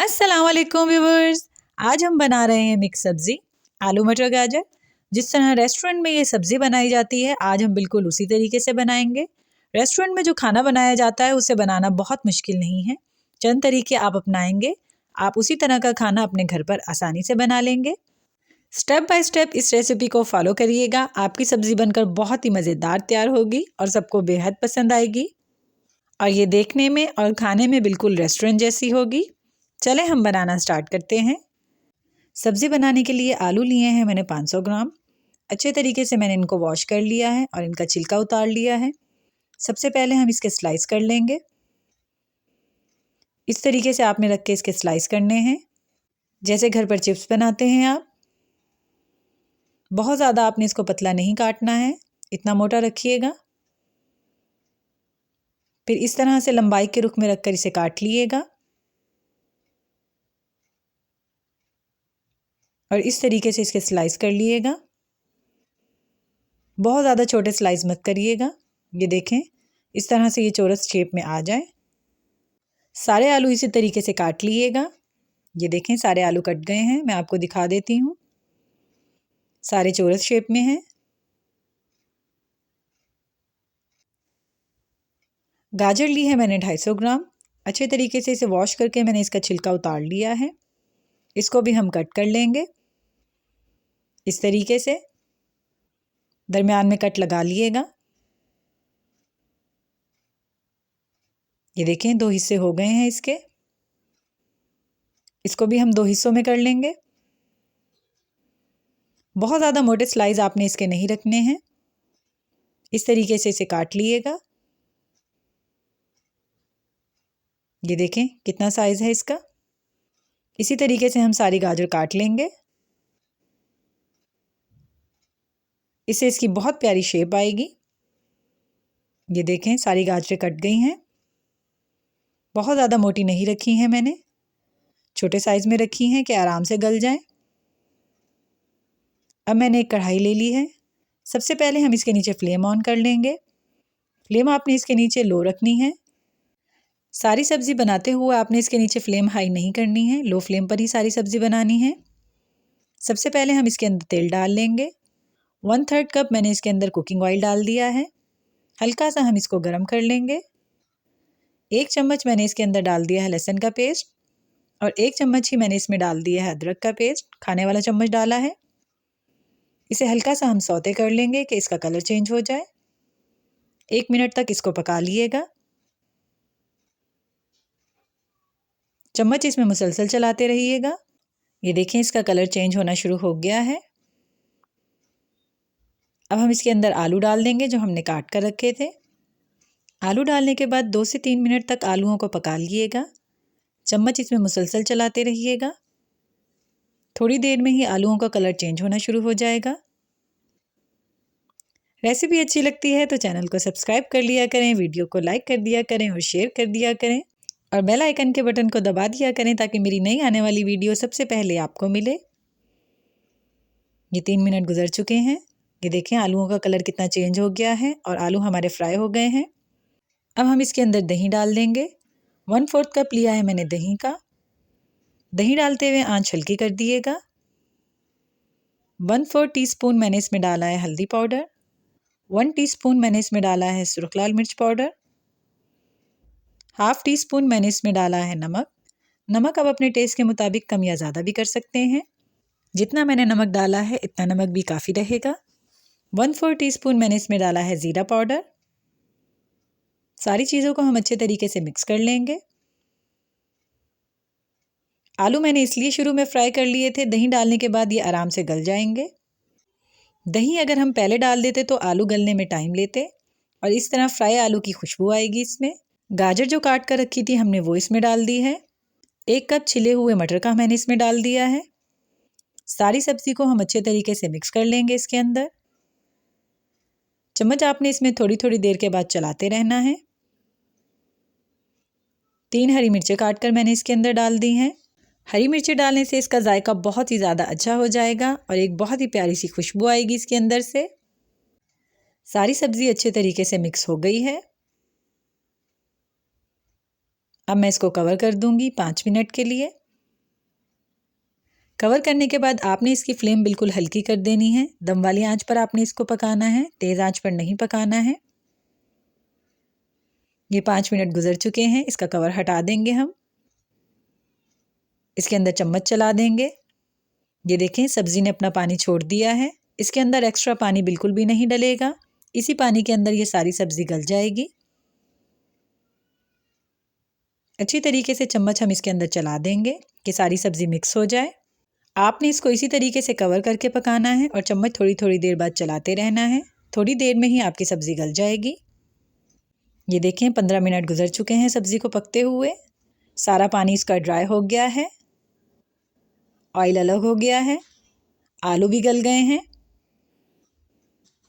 अस्सलाम वालेकुम व्यूवर्स आज हम बना रहे हैं मिक्स सब्ज़ी, आलू मटर गाजर। जिस तरह रेस्टोरेंट में ये सब्ज़ी बनाई जाती है, आज हम बिल्कुल उसी तरीके से बनाएँगे। रेस्टोरेंट में जो खाना बनाया जाता है, उसे बनाना बहुत मुश्किल नहीं है। चंद तरीके आप अपनाएँगे। आप उसी तरह का खाना अपने घर पर आसानी से बना लेंगे। स्टेप बाय स्टेप इस रेसिपी को फॉलो करिएगा। आपकी सब्ज़ी बनकर बहुत ही मज़ेदार तैयार होगी और सबको बेहद पसंद आएगी। और ये देखने में और खाने में बिल्कुल रेस्टोरेंट जैसी होगी। चले, हम बनाना स्टार्ट करते हैं। सब्ज़ी बनाने के लिए आलू लिए हैं मैंने 500 ग्राम। अच्छे तरीके से मैंने इनको वॉश कर लिया है और इनका छिलका उतार लिया है। सबसे पहले हम इसके स्लाइस कर लेंगे। इस तरीके से आपने रख के इसके स्लाइस करने हैं। जैसे घर पर चिप्स बनाते हैं आप। बहुत ज़्यादा आपने इसको पतला नहीं काटना है। इतना मोटा रखिएगा। फिर इस तरह से लंबाई के रुख में रखकर इसे काट लिएगा। और इस तरीके से इसके स्लाइस कर लिएगा। बहुत ज़्यादा छोटे स्लाइस मत करिएगा। ये देखें, इस तरह से ये चौरस शेप में आ जाए। सारे आलू इसी तरीके से काट लिएगा। ये देखें, सारे आलू कट गए हैं। मैं आपको दिखा देती हूँ। सारे चौरस शेप में हैं। गाजर ली है मैंने 250 ग्राम। अच्छे तरीके से इसे वॉश करके मैंने इसका छिलका उतार लिया है। इसको भी हम कट कर लेंगे। इस तरीके से। दरमियान में कट लगा लिएगा। ये देखें, दो हिस्से हो गए हैं इसके। इसको भी हम दो हिस्सों में कर लेंगे। बहुत ज़्यादा मोटे स्लाइस आपने इसके नहीं रखने हैं। इस तरीके से इसे काट लिएगा। ये देखें, कितना साइज़ है इसका। इसी तरीके से हम सारी गाजर काट लेंगे। इससे इसकी बहुत प्यारी शेप आएगी। ये देखें, सारी गाजरें कट गई हैं। बहुत ज़्यादा मोटी नहीं रखी हैं मैंने। छोटे साइज़ में रखी हैं कि आराम से गल जाएँ। अब मैंने एक कढ़ाई ले ली है। सबसे पहले हम इसके नीचे फ्लेम ऑन कर लेंगे। फ्लेम आपने इसके नीचे लो रखनी है। सारी सब्ज़ी बनाते हुए आपने इसके नीचे फ्लेम हाई नहीं करनी है। लो फ्लेम पर ही सारी सब्ज़ी बनानी है। सबसे पहले हम इसके अंदर तेल डाल लेंगे। वन थर्ड कप मैंने इसके अंदर कुकिंग ऑयल डाल दिया है। हल्का सा हम इसको गर्म कर लेंगे। एक चम्मच मैंने इसके अंदर डाल दिया है लहसुन का पेस्ट और एक चम्मच ही मैंने इसमें डाल दिया है अदरक का पेस्ट खाने वाला चम्मच डाला है। इसे हल्का सा हम सौते कर लेंगे कि इसका कलर चेंज हो जाए। एक मिनट तक इसको पका लिएगा। चम्मच इसमें मुसलसल चलाते रहिएगा। ये देखें इसका कलर चेंज होना शुरू हो गया है। अब हम इसके अंदर आलू डाल देंगे जो हमने काट कर रखे थे। आलू डालने के बाद दो से तीन मिनट तक आलूओं को पका लीजिएगा चम्मच इसमें मुसलसल चलाते रहिएगा। थोड़ी देर में ही आलूओं का कलर चेंज होना शुरू हो जाएगा। रेसिपी अच्छी लगती है तो चैनल को सब्सक्राइब कर लिया करें, वीडियो को लाइक कर दिया करें और शेयर कर दिया करें। और बेल आइकन के बटन को दबा दिया करें ताकि मेरी नई आने वाली वीडियो सबसे पहले आपको मिले। ये तीन मिनट गुजर चुके हैं। ये देखें, आलूओं का कलर कितना चेंज हो गया है और आलू हमारे फ्राई हो गए हैं। अब हम इसके अंदर दही डाल देंगे। वन फोर्थ कप लिया है मैंने दही का। दही डालते हुए आँच हल्की कर दिएगा। वन फोर टीस्पून मैंने इसमें डाला है हल्दी पाउडर। वन टीस्पून मैंने इसमें डाला है सुरख लाल मिर्च पाउडर। हाफ़ टी स्पून मैंने इसमें डाला है नमक। नमक अब अपने टेस्ट के मुताबिक कम या ज़्यादा भी कर सकते हैं। जितना मैंने नमक डाला है, इतना नमक भी काफ़ी रहेगा। वन फोर टी स्पून मैंने इसमें डाला है ज़ीरा पाउडर। सारी चीज़ों को हम अच्छे तरीके से मिक्स कर लेंगे। आलू मैंने इसलिए शुरू में फ्राई कर लिए थे, दही डालने के बाद ये आराम से गल जाएँगे। दही अगर हम पहले डाल देते तो आलू गलने में टाइम लेते और इस तरह फ्राई आलू की खुशबू आएगी इसमें। गाजर जो काट कर रखी थी हमने वो इसमें डाल दी है। एक कप छिले हुए मटर का मैंने इसमें डाल दिया है। सारी सब्ज़ी को हम अच्छे तरीके से मिक्स कर लेंगे इसके अंदर। चम्मच आपने इसमें थोड़ी थोड़ी देर के बाद चलाते रहना है। तीन हरी मिर्चें काट कर मैंने इसके अंदर डाल दी हैं। हरी मिर्ची डालने से इसका जायका बहुत ही ज़्यादा अच्छा हो जाएगा और एक बहुत ही प्यारी सी खुशबू आएगी इसके अंदर से। सारी सब्ज़ी अच्छे तरीके से मिक्स हो गई है। अब मैं इसको कवर कर दूँगी पाँच मिनट के लिए। कवर करने के बाद आपने इसकी फ्लेम बिल्कुल हल्की कर देनी है। दम वाली आँच पर आपने इसको पकाना है। तेज़ आँच पर नहीं पकाना है। ये पाँच मिनट गुजर चुके हैं। इसका कवर हटा देंगे हम। इसके अंदर चम्मच चला देंगे। ये देखें, सब्ज़ी ने अपना पानी छोड़ दिया है। इसके अंदर एक्स्ट्रा पानी बिल्कुल भी नहीं डलेगा। इसी पानी के अंदर ये सारी सब्ज़ी गल जाएगी। अच्छी तरीके से चम्मच हम इसके अंदर चला देंगे कि सारी सब्ज़ी मिक्स हो जाए। आपने इसको इसी तरीके से कवर करके पकाना है और चम्मच थोड़ी थोड़ी देर बाद चलाते रहना है। थोड़ी देर में ही आपकी सब्ज़ी गल जाएगी। ये देखें, पंद्रह मिनट गुजर चुके हैं सब्ज़ी को पकते हुए। सारा पानी इसका ड्राई हो गया है। ऑयल अलग हो गया है। आलू भी गल गए हैं।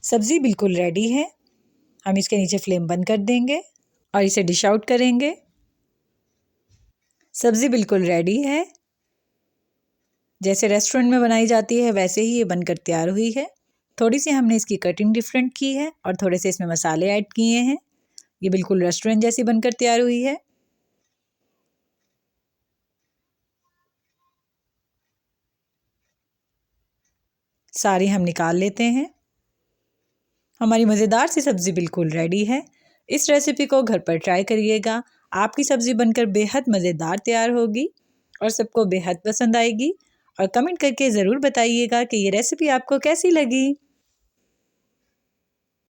सब्ज़ी बिल्कुल रेडी है। हम इसके नीचे फ्लेम बंद कर देंगे और इसे डिश आउट करेंगे। सब्ज़ी बिल्कुल रेडी है। जैसे रेस्टोरेंट में बनाई जाती है, वैसे ही ये बनकर तैयार हुई है। थोड़ी सी हमने इसकी कटिंग डिफरेंट की है और थोड़े से इसमें मसाले ऐड किए हैं। ये बिल्कुल रेस्टोरेंट जैसी बनकर तैयार हुई है। सारी हम निकाल लेते हैं। हमारी मज़ेदार सी सब्ज़ी बिल्कुल रेडी है। इस रेसिपी को घर पर ट्राई करिएगा। आपकी सब्ज़ी बनकर बेहद मज़ेदार तैयार होगी और सबको बेहद पसंद आएगी। और कमेंट करके ज़रूर बताइएगा कि ये रेसिपी आपको कैसी लगी।